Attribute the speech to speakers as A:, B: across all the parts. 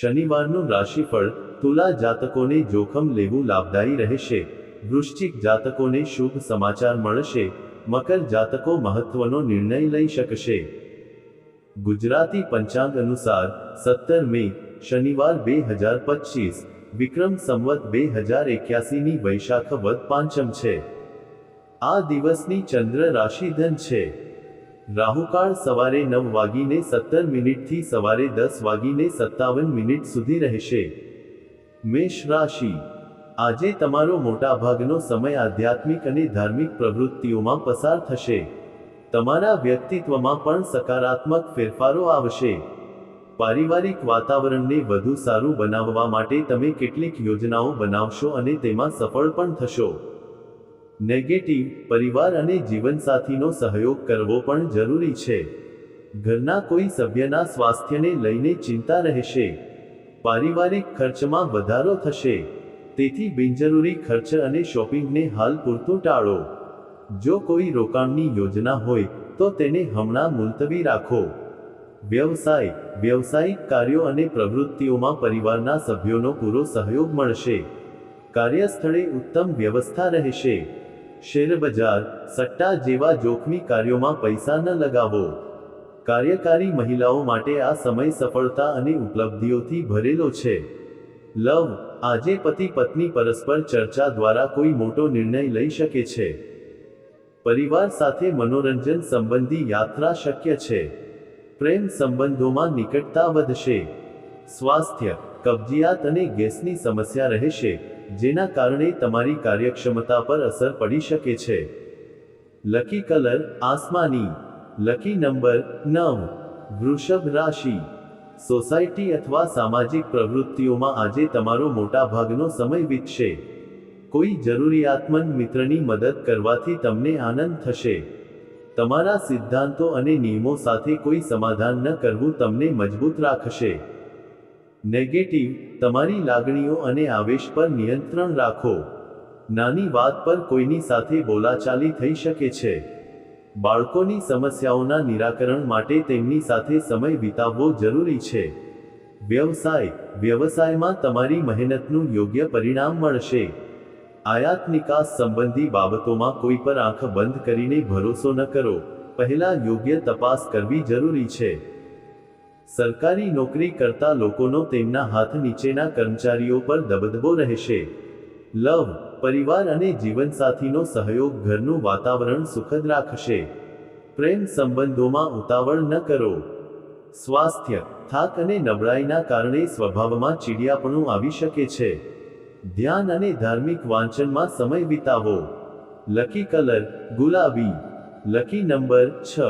A: શનિવારનું રાશિફળ તુલા જાતકોને જોખમ લેવું લાભદાયી રહેશે. વૃશ્ચિક જાતકોને શુભ સમાચાર મળશે. મકર જાતકો મહત્વનો નિર્ણય લઈ શકશે. ગુજરાતી પંચાંગ અનુસાર સત્તર મે શનિવાર બે હજાર પચીસ, વિક્રમ સંવત બે હજાર એક્યાસીની વૈશાખ વદ પાંચમ છે. આ દિવસની ચંદ્ર રાશિ ધન છે. રાહુકાળ સવારે નવ વાગીને સત્તર મિનિટથી સવારે દસ વાગીને સત્તાવન મિનિટ સુધી રહેશે. મેષ રાશિ. આજે તમારો મોટાભાગનો સમય આધ્યાત્મિક અને ધાર્મિક પ્રવૃત્તિઓમાં પસાર થશે. તમારા વ્યક્તિત્વમાં પણ સકારાત્મક ફેરફારો આવશે. પારિવારિક વાતાવરણને વધુ સારું બનાવવા માટે તમે કેટલીક યોજનાઓ બનાવશો અને તેમાં સફળ પણ થશો. નેગેટિવ પરિવાર અને જીવનસાથીનો સહયોગ કરવો પણ જરૂરી છે. ઘરના કોઈ સભ્યના સ્વાસ્થ્યને લઈને ચિંતા રહેશે. પારિવારિક ખર્ચમાં વધારો થશે. તેથી બિનજરૂરી ખર્ચ અને શોપિંગને હાલ પૂરતું ટાળો. જો કોઈ રોકાણની યોજના હોય, તો તેને હમણાં મુલતવી રાખો. વ્યવસાય, વ્યવસાયિક કાર્યો અને પ્રવૃત્તિઓમાં પરિવારના સભ્યોનો પૂરો સહયોગ મળશે. કાર્યસ્થળે ઉત્તમ વ્યવસ્થા રહેશે. શેરબજાર સટ્ટા જેવા જોખમી કાર્યોમાં પૈસા ન લગાવો. કાર્યકારી મહિલાઓ માટે આ સમય સફળતા અને ઉપલબ્ધિઓથી ભરેલો છે. લવ, આજે પતિ પત્ની પરસ્પર ચર્ચા દ્વારા કોઈ મોટો નિર્ણય લઈ શકે છે. પરિવાર સાથે મનોરંજન સંબંધી યાત્રા શક્ય છે. પ્રેમ સંબંધોમાં નિકટતા વધશે. સ્વાસ્થ્ય, કબજિયાત અને ગેસની સમસ્યા રહેશે. જેના કારણે તમારી કાર્યક્ષમતા પર અસર પડી શકે છે. લકી કલર, આસમાની. લકી નંબર, નવ. વૃષભ રાશિ. સોસાયટી અથવા સામાજિક પ્રવૃત્તિઓમાં આજે તમારો મોટાભાગનો સમય વીતશે. કોઈ જરૂરિયાતમંદ મિત્રની મદદ કરવાથી તમને આનંદ થશે. તમારા સિદ્ધાંતો અને નિયમો સાથે કોઈ સમાધાન ન કરવું તમને મજબૂત રાખશે. નેગેટિવ, તમારી લાગણીઓ અને આવેશ પર નિયંત્રણ રાખો. નાની વાત પર કોઈની સાથે બોલાચાલી થઈ શકે છે. બાળકોની સમસ્યાઓના નિરાકરણ માટે તેમની સાથે સમય વિતાવવો જરૂરી છે. વ્યવસાય, વ્યવસાયમાં તમારી મહેનતનું યોગ્ય પરિણામ મળશે. આયાત નિકાસ સંબંધી બાબતોમાં કોઈ પર આંખ બંધ કરીને ભરોસો ન કરો. પહેલા યોગ્ય તપાસ કરવી જરૂરી છે. સરકારી નોકરી કરતા લોકોનો તેમના હાથ નીચેના કર્મચારીઓ પર દબદબો રહેશે. લવ, પરિવાર અને જીવનસાથીનો સહયોગ ઘરનું વાતાવરણ સુખદ રાખશે. પ્રેમ સંબંધોમાં ઉતાવળ ન કરો. સ્વાસ્થ્ય, થાક અને નબળાઈના કારણે સ્વભાવમાં ચીડિયાપણું આવી શકે છે. ધ્યાન અને ધાર્મિક વાંચનમાં સમય વિતાવો. લકી કલર, ગુલાબી. લકી નંબર છ,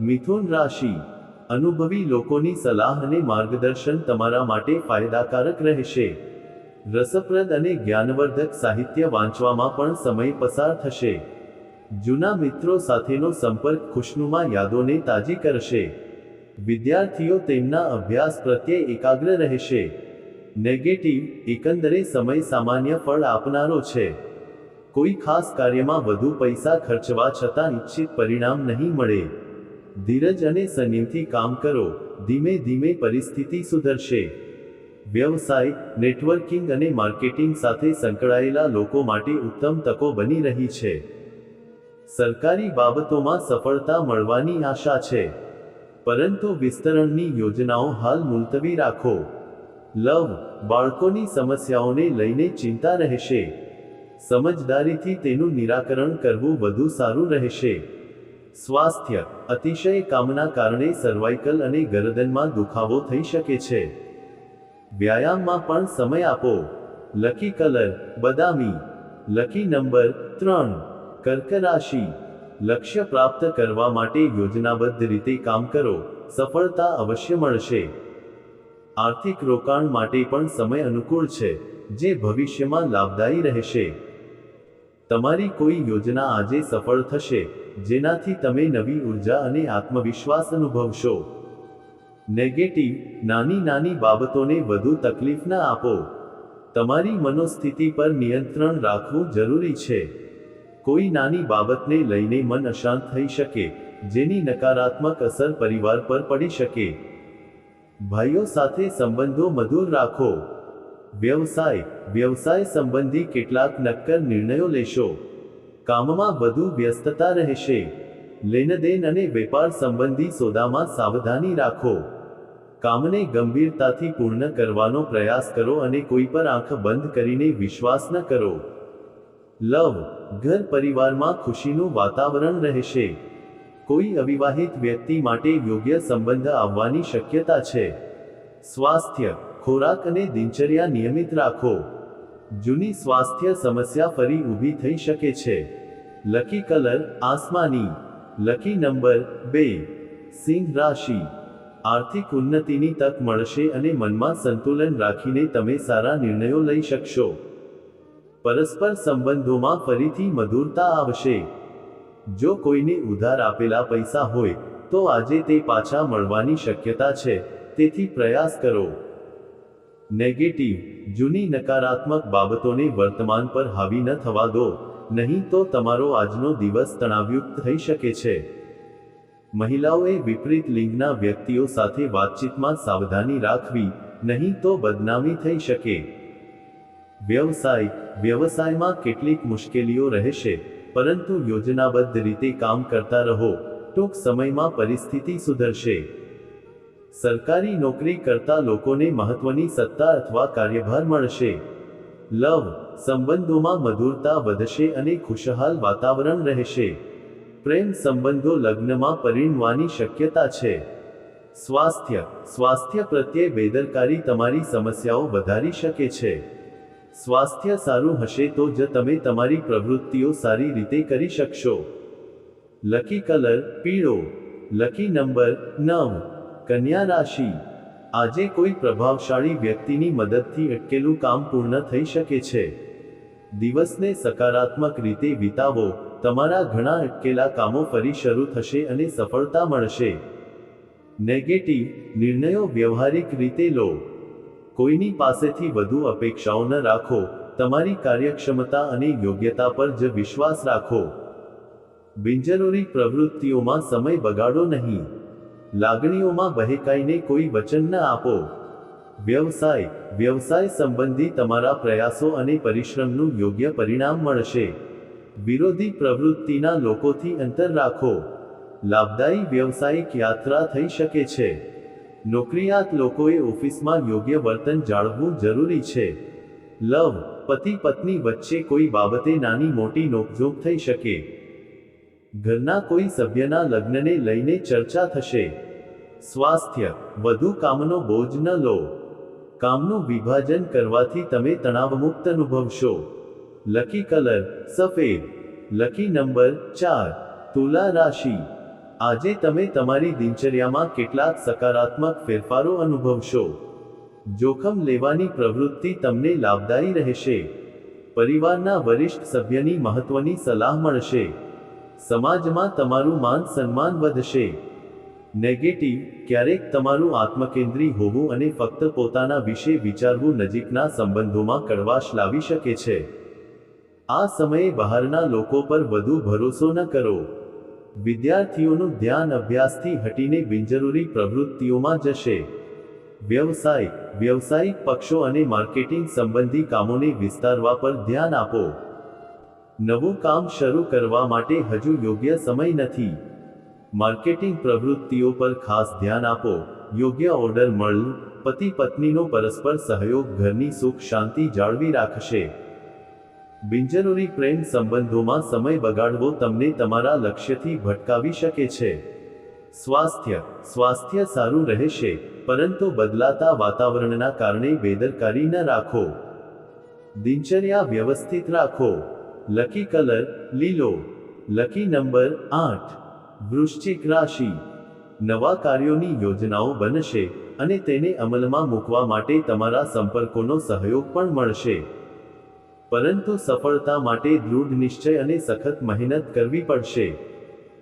A: મિથુન રાશિ. અનુભવી લોકોની સલાહ અને માર્ગદર્શન તમારા માટે ફાયદાકારક રહેશે. રસપ્રદ અને જ્ઞાનવર્ધક સાહિત્ય વાંચવામાં પણ સમય પસાર થશે. જૂના મિત્રો સાથેનો સંપર્ક ખુશનુમા યાદોને તાજી કરશે. વિદ્યાર્થીઓ તેમના અભ્યાસ પ્રત્યે એકાગ્ર રહેશે. નેગેટિવ, એકંદરે સમય સામાન્ય ફળ આપનારો છે. કોઈ ખાસ કાર્યમાં વધુ પૈસા ખર્ચવા છતાં ઇચ્છિત પરિણામ નહીં મળે. ધીરજ અને સનિવથી કામ કરો. ધીમે ધીમે પરિસ્થિતિ સુધરશે. વ્યવસાય, નેટવર્કિંગ અને માર્કેટિંગ સાથે સંકળાયેલા લોકો માટે ઉત્તમ તકો બની રહી છે. સરકારી બાબતોમાં સફળતા મળવાની આશા છે. પરંતુ વિસ્તરણની યોજનાઓ હાલ મુલતવી રાખો. લવ, બાળકોની સમસ્યાઓને લઈને ચિંતા રહેશે. સમજદારીથી તેનું નિરાકરણ કરવું વધુ સારું રહેશે. સ્વાસ્થ્ય અતિશય કામના કારણે સર્વાઇકલ અને ગરદનમાં દુખાવો થઈ શકે છે. વ્યાયામમાં પણ સમય આપો. લકી કલર, બદામી. લકી નંબર, ત્રણ. કર્ક રાશિ લક્ષ્ય પ્રાપ્ત કરવા માટે યોજનાબદ્ધ રીતે કામ કરો. સફળતા અવશ્ય મળશે. આર્થિક રોકાણ માટે પણ સમય અનુકૂળ છે, જે ભવિષ્યમાં લાભદાયી રહેશે. તમારી કોઈ યોજના આજે સફળ થશે, જેનાથી તમે નવી ઊર્જા અને આત્મવિશ્વાસ અનુભવશો. નેગેટિવ, નાની નાની બાબતોને વધુ તકલીફ ના આપો. તમારી મનોસ્થિતિ પર નિયંત્રણ રાખવું જરૂરી છે. કોઈ નાની બાબતને લઈને મન અશાંત થઈ શકે, જેની નકારાત્મક અસર પરિવાર પર પડી શકે. ભાઈઓ સાથે સંબંધો મધુર રાખો. વ્યવસાય વ્યવસાય સંબંધી કેટલાક નક્કર નિર્ણયો લેશો. કામમાં વધુ વ્યસ્તતા રહેશે. લેનદેન અને વેપાર સંબંધી સોદામાં સાવધાની રાખો. કામને ગંભીરતાથી પૂર્ણ કરવાનો પ્રયાસ કરો અને કોઈ પર આંખ બંધ કરીને વિશ્વાસ ન કરો. લવ, ઘર પરિવારમાં ખુશીનું વાતાવરણ રહેશે. કોઈ અવિવાહિત વ્યક્તિ માટે યોગ્ય સંબંધ આવવાની શક્યતા છે. સ્વાસ્થ્ય ખોરાક અને દિનચર્યા નિયમિત રાખો. જૂની સ્વાસ્થ્ય સમસ્યા ફરી ઊભી થઈ શકે છે. લકી કલર, આસમાની. લકી નંબર, બે. સિંહ રાશિ. આર્થિક ઉન્નતિની તક મળશે અને મનમાં સંતુલન રાખીને તમે સારા નિર્ણયો લઈ શકશો. પરસ્પર સંબંધોમાં ફરીથી મધુરતા આવશે. જો કોઈને ઉધાર આપેલા પૈસા હોય, તો આજે તે પાછા મળવાની શક્યતા છે. તેથી પ્રયાસ કરો. નેગેટિવ, જૂની નકારાત્મક બાબતોને વર્તમાન પર હાવી ન થવા દો, નહીં તો તમારો આજનો દિવસ તણાવયુક્ત થઈ શકે છે. મહિલાઓએ વિપરીત લિંગના વ્યક્તિઓ સાથે વાતચીતમાં સાવધાની રાખવી, નહીં તો બદનામી થઈ શકે. વ્યવસાય, વ્યવસાયમાં કેટલીક મુશ્કેલીઓ રહેશે, પરંતુ યોજનાબદ્ધ રીતે કામ કરતા રહો, ટૂંક સમયમાં પરિસ્થિતિ સુધરશે. સરકારી નોકરી કરતા લોકોને મહત્વની સત્તા અથવા કાર્યભાર મળશે. લવ, સંબંધોમાં મધુરતા વધશે અને ખુશહાલ વાતાવરણ રહેશે. પ્રેમ સંબંધો લગ્નમાં પરિણવાની શક્યતા છે. સ્વાસ્થ્ય સ્વાસ્થ્ય પ્રત્યે બેદરકારી તમારી સમસ્યાઓ વધારી શકે છે. સ્વાસ્થ્ય સારું હશે તો જ તમે તમારી પ્રવૃત્તિઓ સારી રીતે કરી શકશો. લકી કલર, પીળો. લકી નંબર, નવ. કન્યા રાશિ. આજે કોઈ પ્રભાવશાળી વ્યક્તિની મદદથી અટકેલું કામ પૂર્ણ થઈ શકે છે. દિવસને સકારાત્મક રીતે વિતાવો. તમારા ઘણા અટકેલા કામો ફરી શરૂ થશે અને સફળતા મળશે. નેગેટિવ નિર્ણયો વ્યવહારિક રીતે લો. કોઈની પાસેથી વધુ અપેક્ષાઓ ન રાખો. તમારી કાર્યક્ષમતા અને યોગ્યતા પર જ વિશ્વાસ રાખો. બિનજરૂરી પ્રવૃત્તિઓમાં સમય બગાડો નહીં. લાગણીઓમાં બહેકાઈને કોઈ વચન ન આપો. વ્યવસાય વ્યવસાય સંબંધી તમારા પ્રયાસો અને પરિશ્રમનું યોગ્ય પરિણામ મળશે. વિરોધી પ્રવૃત્તિના લોકોથી અંતર રાખો. લાભદાયી વ્યવસાયિક યાત્રા થઈ શકે છે. નોકરિયાત લોકોએ ઓફિસમાં યોગ્ય વર્તન જાળવવું જરૂરી છે. લવ, પતિ, પત્ની વચ્ચે કોઈ બાબતે નાની મોટી નોકઝોક થઈ શકે. ઘરના કોઈ સભ્યના લગ્નને લઈને ચર્ચા થશે. સ્વાસ્થ્ય, વધુ કામનો બોજ ન લો. કામનું વિભાજન કરવાથી તમે તણાવમુક્ત અનુભવશો. લકી કલર, સફેદ. લકી નંબર, ચાર. તુલા રાશિ. આજે તમે તમારી દિનચર્યામાં કેટલાક સકારાત્મક ફેરફારો અનુભવશો. જોખમ લેવાની પ્રવૃત્તિ તમને લાભદાયી રહેશે. પરિવારના વરિષ્ઠ સભ્યની મહત્વની સલાહ મળશે. સમાજમાં તમારું માન સન્માન વધશે. નેગેટિવ ક્યારેક તમારું આત્મકેન્દ્રી હોવું અને ફક્ત પોતાના વિશે વિચારવું નજીકના સંબંધોમાં કડવાશ લાવી શકે છે. આ સમયે બહારના લોકો પર વધુ ભરોસો ન કરો. વિદ્યાર્થીઓનું ધ્યાન અભ્યાસથી હટીને બિનજરૂરી પ્રવૃત્તિઓમાં જશે. વ્યવસાય, વ્યવસાયિક પક્ષો અને માર્કેટિંગ સંબંધી કામોને વિસ્તારવા પર ધ્યાન આપો. નવું કામ શરૂ કરવા માટે હજુ યોગ્ય સમય નથી. માર્કેટિંગ પ્રવૃત્તિઓ પર ખાસ ધ્યાન આપો. યોગ્ય ઓર્ડર મળવું, પતિ પત્નીનો પરસ્પર સહયોગ, ઘરની સુખ શાંતિ જાળવી રાખશે. બિનજરૂરી પ્રેમ સંબંધોમાં સમય બગાડવો તમને તમારા લક્ષ્યથી ભટકાવી શકે છે. સ્વાસ્થ્ય સ્વાસ્થ્ય સારું રહેશે, પરંતુ બદલાતા વાતાવરણના કારણે બેદરકારી ન રાખો. દિનચર્યા વ્યવસ્થિત રાખો. લકી કલર, લીલો. લકી નંબર, આઠ. વૃશ્ચિક રાશિ. નવા કાર્યોની યોજનાઓ બનશે અને તેને અમલમાં મૂકવા માટે તમારા સંપર્કોનો સહયોગ પણ મળશે. પરંતુ સફળતા માટે દૃઢ નિશ્ચય અને સખત મહેનત કરવી પડશે.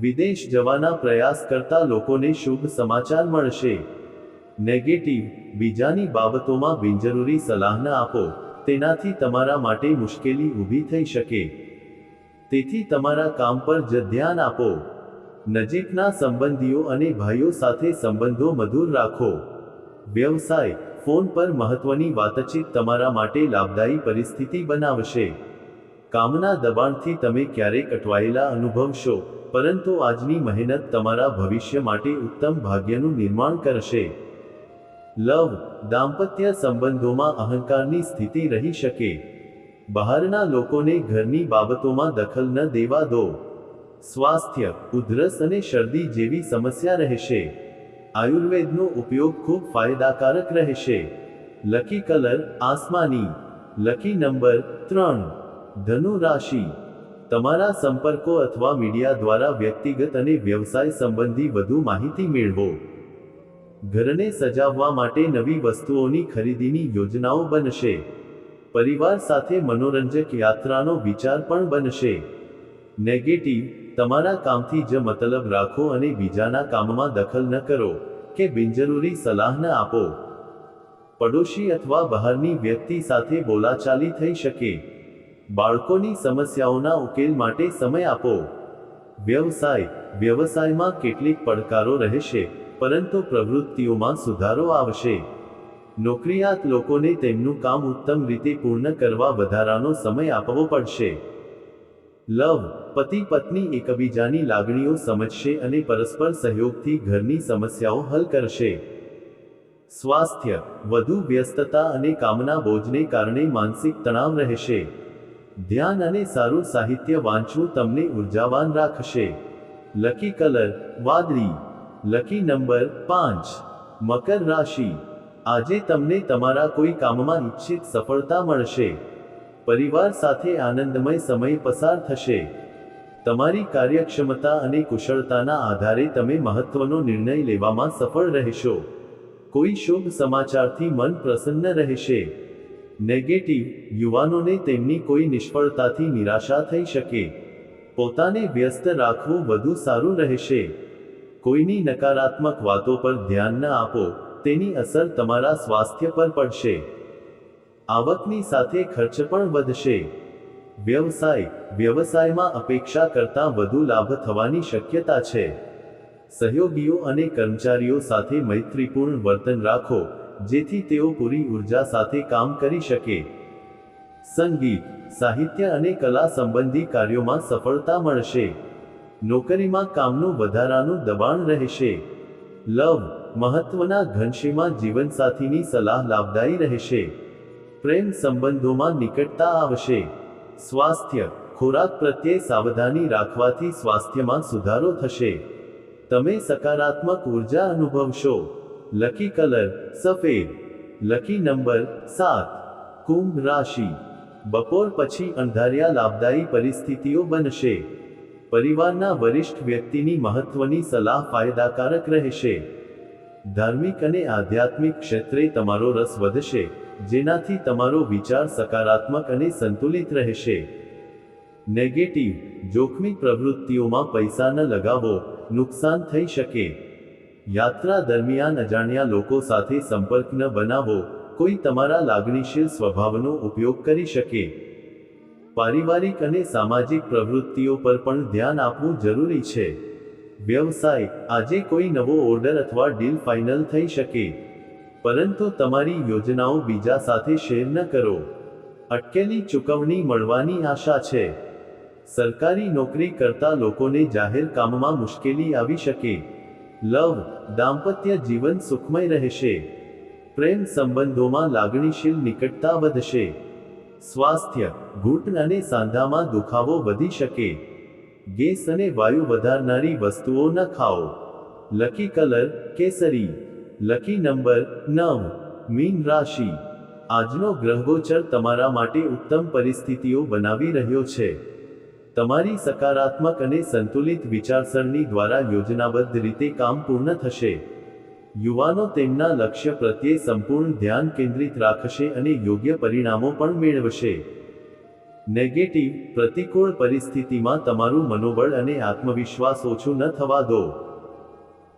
A: વિદેશ જવાના પ્રયાસ કરતા લોકોને શુભ સમાચાર મળશે. નેગેટિવ, બીજાની બાબતોમાં બિનજરૂરી સલાહ ન આપો, તેનાથી તમારા માટે મુશ્કેલી ઊભી થઈ શકે. તેથી તમારા કામ પર જ ધ્યાન આપો. નજીકના સંબંધીઓ અને ભાઈઓ સાથે સંબંધો મધુર રાખો. વ્યવસાય, ફોન પર મહત્વની વાતચીત તમારા માટે લાભદાયી પરિસ્થિતિ બનાવશે. કામના દબાણથી તમે ક્યારેક અટવાયેલા અનુભવશો, પરંતુ આજની મહેનત તમારા ભવિષ્ય માટે ઉત્તમ ભાગ્યનું નિર્માણ કરશે. લવ, દાંપત્ય સંબંધોમાં અહંકારની સ્થિતિ રહી શકે. બહારના લોકોને ઘરની બાબતોમાં દખલ ન દેવા દો. સ્વાસ્થ્ય, ઉધરસ અને શરદી જેવી સમસ્યા રહેશે. આયુર્વેદનો ઉપયોગ ખૂબ ફાયદાકારક રહેશે. લકી કલર, આસમાની. લકી નંબર, ત્રણ. ધનુ રાશિ. તમારા સંપર્કો અથવા મીડિયા દ્વારા વ્યક્તિગત અને વ્યવસાય સંબંધી વધુ માહિતી મેળવો. ઘરને સજાવવા માટે નવી વસ્તુઓની ખરીદીની યોજનાઓ બનશે. પરિવાર સાથે મનોરંજક યાત્રાનો વિચાર પણ બનશે. નેગેટિવ તમારા કામથી જ મતલબ રાખો અને બીજાના કામમાં દખલ ન કરો, કે બિનજરૂરી સલાહ ન આપો. પડોશી અથવા બહારની વ્યક્તિ સાથે બોલાચાલી થઈ શકે. બાળકોની સમસ્યાઓના ઉકેલ માટે સમય આપો. વ્યવસાય, વ્યવસાયમાં કેટલીક પડકારો રહેશે, પરંતુ પ્રવૃત્તિઓમાં સુધારો આવશે. નોકરિયાત લોકોને તેમનું કામ ઉત્તમ રીતે પૂર્ણ કરવા વધારાનો સમય આપવો પડશે. લવ, પતિ, પત્ની એકબીજાની લાગણીઓ સમજશે અને પરસ્પર સહયોગથી ઘરની સમસ્યાઓ હલ કરશે. સ્વાસ્થ્ય, વધુ વ્યસ્તતા અને કામના બોજને કારણે માનસિક તણાવ રહેશે. ધ્યાન અને સારું સાહિત્ય વાંચવું તમને ઉર્જાવાન રાખશે. લકી કલર, વાદળી. લકી નંબર, પાંચ. મકર રાશિ. આજે તમને તમારા કોઈ કામમાં ઈચ્છિત સફળતા મળશે. પરિવાર સાથે આનંદમય સમય પસાર થશે. તમારી કાર્યક્ષમતા અને કુશળતાના આધારે તમે મહત્વનો નિર્ણય લેવામાં સફળ રહેશો. કોઈ શુભ સમાચારથી મન પ્રસન્ન રહેશે. નેગેટિવ યુવાનોને તેમની કોઈ નિષ્ફળતાથી નિરાશા થઈ શકે. પોતાને વ્યસ્ત રાખવું વધુ સારું રહેશે. કોઈની નકારાત્મક વાતો પર ધ્યાન ન આપો, તેની અસર તમારા સ્વાસ્થ્ય પર પડશે. આવકની સાથે ખર્ચ પણ વધશે. વ્યવસાય, વ્યવસાયમાં અપેક્ષા કરતાં વધુ લાભ થવાની શક્યતા છે. સહયોગીઓ અને કર્મચારીઓ સાથે મૈત્રીપૂર્ણ વર્તન રાખો, જેથી તેઓ પૂરી ઊર્જા સાથે કામ કરી શકે. સંગીત, સાહિત્ય અને કલા સંબંધી કાર્યોમાં સફળતા મળશે. નોકરીમાં કામનું વધારાનું દબાણ રહેશે. લવ, મહત્વના ઘનશીમાં જીવનસાથીની સલાહ લાભદાયી રહેશે. પ્રેમ સંબંધોમાં નિકટતા આવશે. સ્વાસ્થ્ય, ખોરાક પ્રત્યે સાવધાની રાખવાથી સ્વાસ્થ્યમાં સુધારો થશે. તમે સકારાત્મક ઊર્જા અનુભવશો. લકી કલર, સફેદ. લકી નંબર, સાત. કુંભ રાશિ. બપોર પછી અંધારિયા લાભદાયી પરિસ્થિતિઓ બનશે. પરિવારના વરિષ્ઠ વ્યક્તિની મહત્વની સલાહ ફાયદાકારક રહેશે. ધાર્મિક અને આધ્યાત્મિક ક્ષેત્રે તમારો રસ વધશે. જેનાથી તમારો વિચાર સકારાત્મક અને સંતુલિત રહેશે. નેગેટિવ, જોખમી પ્રવૃત્તિઓમાં પૈસા ન લગાવો, નુકસાન થઈ શકે. યાત્રા દરમિયાન અજાણ્યા લોકો સાથે સંપર્ક ન બનાવો, કોઈ તમારા લાગણીશીલ સ્વભાવનો ઉપયોગ કરી શકે. પારિવારિક અને સામાજિક પ્રવૃત્તિઓ પર પણ ધ્યાન આપવું જરૂરી છે. વ્યવસાય, આજે કોઈ નવો ઓર્ડર અથવા ડીલ ફાઇનલ થઈ શકે. પરંતુ તમારી યોજનાઓ બીજા સાથે શેર ન કરો. અટકેલી ચૂકવણી મળવાની આશા છે. સરકારી નોકરી કરતા લોકોને જાહેર કામમાં મુશ્કેલી આવી શકે. લવ, દાંપત્ય જીવન સુખમય રહેશે. પ્રેમ સંબંધોમાં લાગણીશીલ નિકટતા વધશે. સ્વાસ્થ્ય ઘૂંટણ અને સાંધામાં દુખાવો વધી શકે. ગેસ અને વાયુ વધારનારી વસ્તુઓ ન ખાઓ. લકી કલર, કેસરી. લકી નંબર નવ, મીન રાશિ. આજનો ગ્રહગોચર તમારા માટે ઉત્તમ પરિસ્થિતિઓ બનાવી રહ્યો છે. તમારી સકારાત્મક અને સંતુલિત વિચારસરણી દ્વારા યોજનાબદ્ધ રીતે કામ પૂર્ણ થશે. યુવાનો તેમના લક્ષ્ય પ્રત્યે સંપૂર્ણ ધ્યાન કેન્દ્રિત રાખશે અને યોગ્ય પરિણામો પણ મેળવશે. નેગેટિવ, પ્રતિકૂળ પરિસ્થિતિમાં તમારું મનોબળ અને આત્મવિશ્વાસ ઓછું ન થવા દો.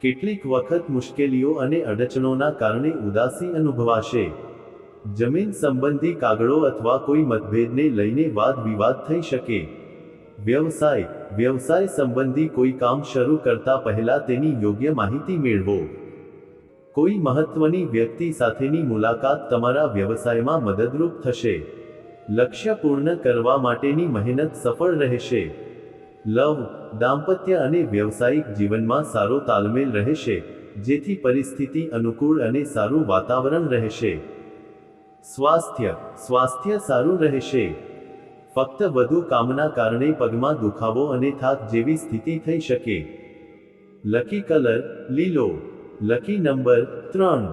A: કેટલીક વખત મુશ્કેલીઓ અને અડચણોના કારણે ઉદાસી અનુભવાશે. જમીન સંબંધી કાગળો અથવા કોઈ મતભેદને લઈને વાદ વિવાદ થઈ શકે. વ્યવસાય વ્યવસાય સંબંધી કોઈ કામ શરૂ કરતા પહેલા તેની યોગ્ય માહિતી મેળવો. કોઈ મહત્વની વ્યક્તિ સાથેની મુલાકાત તમારા વ્યવસાયમાં મદદરૂપ થશે. લક્ષ્ય પૂર્ણ કરવા માટેની મહેનત સફળ રહેશે. લવ, દાંપત્ય અને વ્યવસાયિક જીવનમાં સારો તાલમેલ રહેશે, જેથી પરિસ્થિતિ અનુકૂળ અને સારું વાતાવરણ રહેશે. સ્વાસ્થ્ય સ્વાસ્થ્ય સારું રહેશે. ફક્ત વધુ કામના કારણે પગમાં દુખાવો અને થાક જેવી સ્થિતિ થઈ શકે. લકી કલર, લીલો. લકી નંબર ત્રણ.